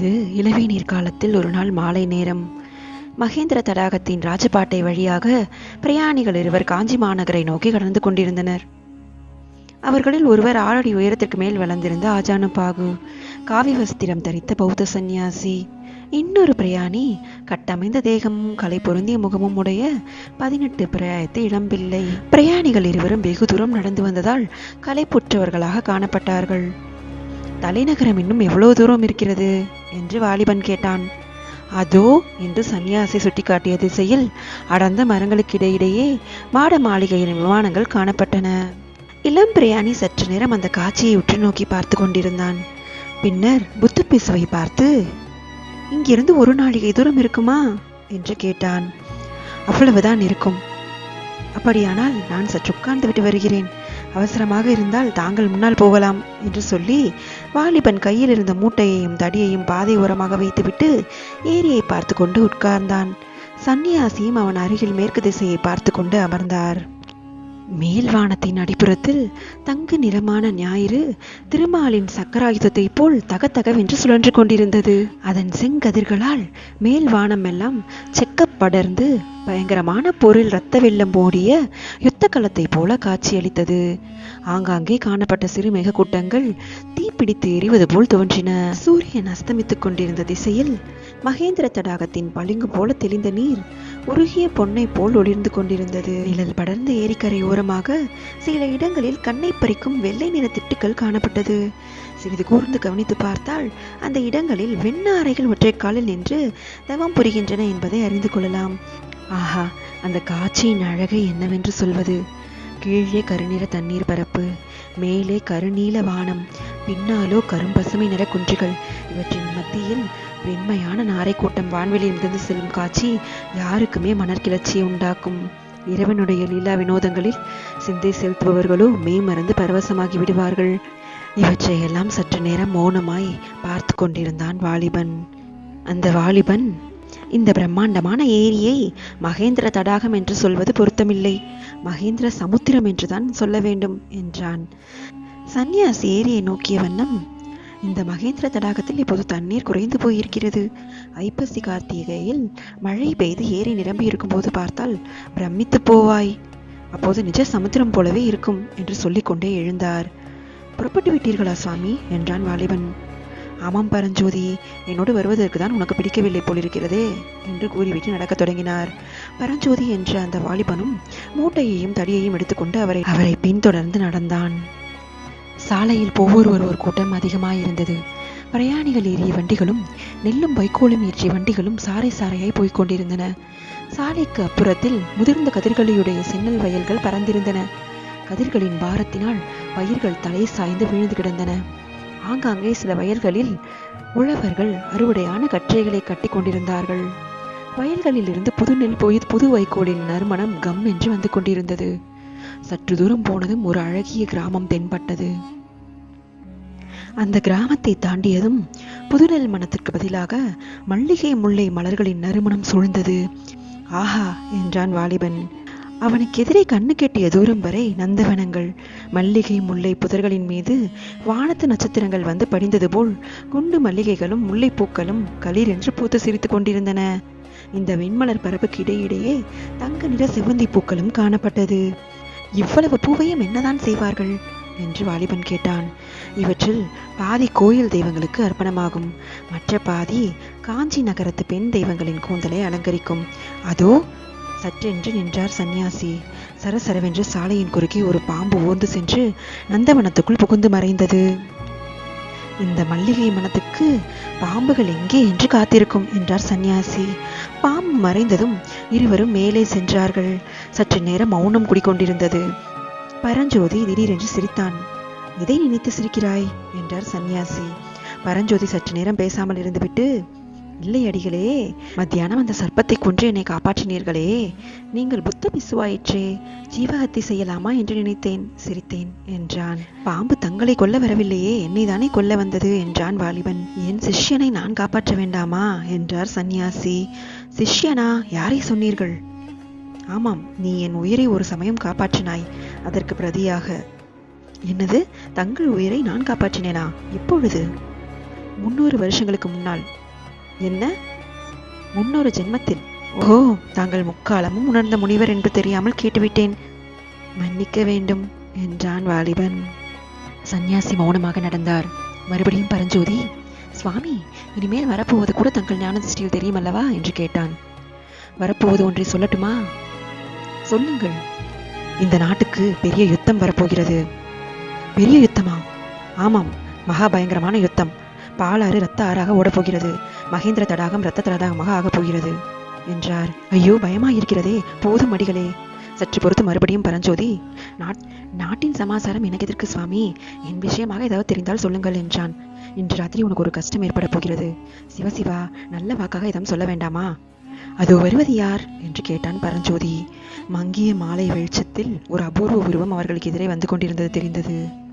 அது இளவேநீர் காலத்தில் ஒரு நாள் மாலை நேரம் மகேந்திர தடாகத்தின் ராஜபாட்டை வழியாக பிரயாணிகள் இருவர் காஞ்சி மாநகரை நோக்கி கடந்து கொண்டிருந்தனர். அவர்களில் ஒருவர் ஆறடி உயரத்திற்கு மேல் வளர்ந்திருந்த ஆஜானுபாகு காவி வஸ்திரம் தரித்த பௌத்த சந்நியாசி இன்னொரு பிரயாணி கட்டமைந்த தேகமும் கலை பொருந்திய முகமும் உடைய பதினெட்டு பிராயத்து இளம்பிள்ளை. பிரயாணிகள் இருவரும் வெகு தூரம் நடந்து வந்ததால் களைப்புற்றவர்களாக காணப்பட்டார்கள். தலைநகரம் இன்னும் எவ்வளவு தூரம் இருக்கிறது? என்று வாலிபன் கேட்டான். அதோ என்று சன்னியாசி சுட்டிக்காட்டிய திசையில் அடர்ந்த மரங்களுக்கிடையிடையே மாட மாளிகையின் விமானங்கள் காணப்பட்டன. இளம் பிரயாணி சற்று நேரம் அந்த காட்சியை உற்று நோக்கி பார்த்து கொண்டிருந்தான். பின்னர் புத்து பிசுவை பார்த்து இங்கிருந்து ஒரு நாளிகை தூரம் இருக்குமா? என்று கேட்டான். அவ்வளவுதான் இருக்கும். அப்படியானால் நான் சற்று உட்கார்ந்து விட்டு வருகிறேன். அவசரமாக இருந்தால் தாங்கள் முன்னால் போகலாம் என்று சொல்லி வாலிபன் கையில் இருந்த மூட்டையையும் தடியையும் பாதை ஓரமாக வைத்துவிட்டு ஏரியை பார்த்து கொண்டு உட்கார்ந்தான். சந்நியாசியும் அவன் அருகில் மேற்கு திசையை பார்த்து கொண்டு அமர்ந்தார். மேல்வானத்தின் அடிப்புறத்தில் தங்கு நிறமான ஞாயிறு திருமாலின் சக்கராயுதத்தை போல் தகதகவென்று சுழன்று கொண்டிருந்தது. அதன் செங்கதிர்களால் மேல்வானம் எல்லாம் செக்கப் படர்ந்து பயங்கரமான போரில் இரத்த வெள்ளம் ஓடிய யுத்த களத்தை போல காட்சியளித்தது. ஆங்காங்கே காணப்பட்ட சிறு மேகக்கூட்டங்கள் தீப்பிடித்து எரிவது போல் தோன்றின. சூரியன் அஸ்தமித்துக் கொண்டிருந்த திசையில் மகேந்திர தடாகத்தின் பளிங்கு போல தெளிந்த நீர் உருகிய பொன்னை போல் ஒளிர்ந்து கொண்டிருந்தது. நிழல் படர்ந்த ஏரிக்கரை ஓரமாக சில இடங்களில் கண்ணை பறிக்கும் வெள்ளை நிற திட்டுக்கள் காணப்பட்டது. சிறிது கூர்ந்து கவனித்து பார்த்தால் அந்த இடங்களில் வெண்ண அறைகள் ஒற்றைக்காலில் நின்று தவம் புரிகின்றன என்பதை அறிந்து கொள்ளலாம். ஆஹா அந்த காட்சியின் அழகை என்னவென்று சொல்வது? கீழே கருநிற தண்ணீர் பரப்பு மேலே கருநீல வானம் பின்னாலோ கரும்பசுமை நிற குன்றுகள். இவற்றின் மத்தியில் வெண்மையான நாரை கூட்டம் வான்வெளியில் இருந்து செல்லும் காட்சி யாருக்குமே மணற்கிளர்ச்சியை உண்டாக்கும். இறைவனுடைய லீலா வினோதங்களில் சிந்தை செலுத்துபவர்களோ மேமறந்து பரவசமாகி விடுவார்கள். இவற்றையெல்லாம் சற்று நேரம் மௌனமாய் பார்த்து கொண்டிருந்தான் வாலிபன். அந்த வாலிபன் இந்த பிரம்மாண்டமான ஏரியை மகேந்திர தடாகம் என்று சொல்வது பொருத்தமில்லை. மகேந்திர சமுத்திரம் என்றுதான் சொல்ல வேண்டும் என்றான். சந்நியாசி ஏரியை நோக்கிய வண்ணம் இந்த மகேந்திர தடாகத்தில் இப்போது தண்ணீர் குறைந்து போயிருக்கிறது. ஐப்பசி கார்த்திகையில் மழை பெய்து ஏரி நிரம்பி இருக்கும்போது பார்த்தால் பிரமித்து போவாய். அப்போது நிஜ சமுத்திரம் போலவே இருக்கும் என்று சொல்லிக்கொண்டே எழுந்தார். புறப்பட்டு விட்டீர்களா சுவாமி? என்றான் வாலிபன். ஆமாம் பரஞ்சோதி என்னோடு வருவதற்கு தான் உனக்கு பிடிக்கவில்லை போலிருக்கிறதே என்று கூறிவிட்டு நடக்கத் தொடங்கினார். பரஞ்சோதி என்ற அந்த வாலிபனும் மூட்டையையும் தடியையும் எடுத்துக்கொண்டு அவரை அவரை பின்தொடர்ந்து நடந்தான். சாலையில் ஒவ்வொரு ஒருவர் கூட்டம் அதிகமாயிருந்தது. பிரயாணிகள் ஏறிய வண்டிகளும் நெல்லும் வைக்கோலும் ஏற்றிய வண்டிகளும் சாறை சாறையாய் போய்க் கொண்டிருந்தன சாலைக்கு அப்புறத்தில் முதிர்ந்த கதிர்களையுடைய சென்னல் வயல்கள் பறந்திருந்தன. கதிர்களின் பாரத்தினால் பயிர்கள் தலை சாய்ந்து விழுந்து கிடந்தன. ஆங்காங்கே சில வயல்களில் உழவர்கள் அறுவடையான கற்றைகளை கட்டி கொண்டிருந்தார்கள். வயல்களில் இருந்து புது நெல் போய் புது வைக்கோலின் நறுமணம் கம் என்று வந்து கொண்டிருந்தது. சற்று தூரம் போனதும் ஒரு அழகிய கிராமம் தென்பட்டது. அந்த கிராமத்தை தாண்டியதும் புதுநெல் மனத்திற்கு பதிலாக மல்லிகை முல்லை மலர்களின் நறுமணம் சூழ்ந்தது. ஆஹா! என்றான் வாலிபன். அவனுக்கு எதிரே கண்ணு கெட்டிய தூரம் வரை நந்தவனங்கள் மல்லிகை முல்லை புதர்களின் மீது வானத்து நட்சத்திரங்கள் வந்து படிந்தது போல் குண்டு மல்லிகைகளும் முல்லைப்பூக்களும் களிர் என்று பூத்து சிரித்துக் கொண்டிருந்தன. இந்த வெண்மலர் பரப்புக்கு இடையிடையே தங்க நிற செவ்வந்தி பூக்களும் காணப்பட்டது. இவ்வளவு பூவையும் என்னதான் செய்வார்கள்? என்று வாலிபன் கேட்டான். இவற்றில் பாதி கோயில் தெய்வங்களுக்கு அர்ப்பணமாகும். மற்ற பாதி காஞ்சி நகரத்து பெண் தெய்வங்களின் கூந்தலை அலங்கரிக்கும். அதோ சற்றென்று நின்றார் சந்நியாசி. சரசரவென்று சாலையின் குறுக்கே ஒரு பாம்பு ஓர்ந்து சென்று நந்தவனத்துக்குள் புகுந்து மறைந்தது. இந்த மல்லிகை மனத்துக்கு பாம்புகள் எங்கே என்று காத்திருக்கும் என்றார் சந்நியாசி. பாம்பு மறைந்ததும் இருவரும் மேலே சென்றார்கள். சற்று நேரம் மௌனம் குடிக்கொண்டிருந்தது பரஞ்சோதி திடீரென்று சிரித்தான். எதை நினைத்து சிரிக்கிறாய்? என்றார் சந்நியாசி. பரஞ்சோதி சற்று நேரம் பேசாமல் இருந்துவிட்டு இல்லை அடிகளே மத்தியானம் அந்த சர்ப்பத்தை கொன்று என்னை காப்பாற்றினீர்களே. நீங்கள் புத்த பிசுவாயிற்றே ஜீவஹத்தி செய்யலாமா என்று நினைத்தேன் சிரித்தேன் என்றான். பாம்பு தங்களை கொல்ல வரவில்லையே என்னை தானே கொல்ல வந்தது என்றான் வாலிபன். என் சிஷ்யனை நான் காப்பாற்ற வேண்டாமா என்றார் சந்நியாசி. சிஷ்யனா யாரை சொன்னீர்கள்? ஆமாம் நீ என் உயிரை ஒரு சமயம் காப்பாற்றினாய் அதற்கு பிரதியாக. என்னது? தங்கள் உயிரை நான் காப்பாற்றினேனா? எப்பொழுது முன்னூறு வருஷங்களுக்கு முன்னால் என்ன? முன்னொரு ஜென்மத்தில். ஓ தாங்கள் முக்காலமும் உணர்ந்த முனிவர் என்று தெரியாமல் கேட்டுவிட்டேன். மன்னிக்க வேண்டும் என்றான் வாலிபன். சந்நியாசி மௌனமாக நடந்தார். மறுபடியும் பரஞ்சோதி சுவாமி இனிமேல் வரப்போவது கூட தங்கள் ஞான திருஷ்டியில் தெரியுமல்லவா? என்று கேட்டான். வரப்போவது ஒன்றை சொல்லட்டுமா? சொல்லுங்கள். இந்த நாட்டுக்கு பெரிய யுத்தம் வரப்போகிறது. பெரிய யுத்தமா? ஆமாம் மகா பயங்கரமான யுத்தம். பாலாறு ரத்த ஆறாக ஓடப்போகிறது. மகேந்திர தடாகம் ரத்த தடாகமாக ஆகப் போகிறது என்றார். ஐயோ பயமா இருக்கிறதே போதும் அடிகளே. சற்று பொறுத்து மறுபடியும் பரஞ்சோதி நாட் நாட்டின் சமாசாரம் எனக்கு எதற்கு சுவாமி என் விஷயமாக ஏதாவது தெரிந்தால் சொல்லுங்கள் என்றான். இன்று ராத்திரி உனக்கு ஒரு கஷ்டம் ஏற்பட போகிறது. சிவசிவா நல்ல வாக்காக எதுவும் சொல்ல வேண்டாமா? அது வருவது யார்? என்று கேட்டான் பரஞ்சோதி. மங்கிய மாலை வெளிச்சத்தில் ஒரு அபூர்வ உருவம் அவர்களுக்கு எதிரே வந்து கொண்டிருந்தது தெரிந்தது.